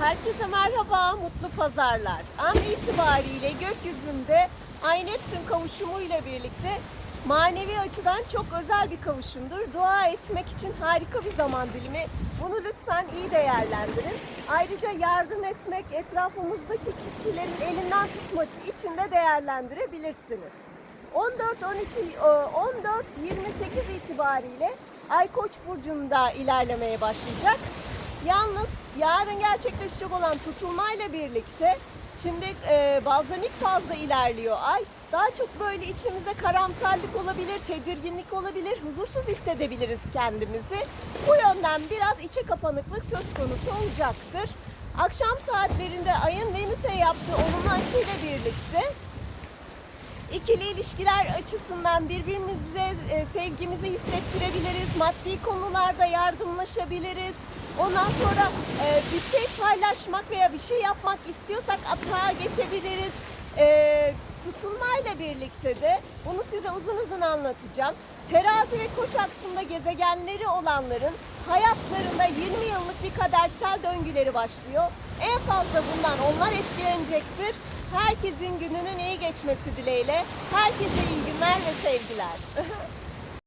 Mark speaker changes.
Speaker 1: Herkese merhaba, mutlu pazarlar. An itibariyle gökyüzünde Ay Neptün kavuşumuyla birlikte manevi açıdan çok özel bir kavuşumdur. Dua etmek için harika bir zaman dilimi. Bunu lütfen iyi değerlendirin. Ayrıca yardım etmek, etrafımızdaki kişilerin elinden tutmak için de değerlendirebilirsiniz. 14-13 14-28 itibariyle Ay Koç burcunda ilerlemeye başlayacak. Yalnız yarın gerçekleşecek olan tutulmayla birlikte şimdi e, bazlamik fazla ilerliyor ay. Daha çok böyle içimize karamsarlık olabilir, tedirginlik olabilir, huzursuz hissedebiliriz kendimizi. Bu yönden biraz içe kapanıklık söz konusu olacaktır. Akşam saatlerinde ayın Venüs'e yaptığı olumlu açıyla birlikte İkili ilişkiler açısından birbirimize e, sevgimizi hissettirebiliriz. Maddi konularda yardımlaşabiliriz. Ondan sonra e, bir şey paylaşmak veya bir şey yapmak istiyorsak atağa geçebiliriz. E, tutulmayla birlikte de bunu size uzun uzun anlatacağım. Terazi ve koç aksında gezegenleri olanların hayatlarında 20 yıllık bir kadersel döngüleri başlıyor. En fazla bundan onlar etkilenecektir. Herkesin gününün iyi geçmesi dileğiyle. Herkese iyi günler ve sevgiler.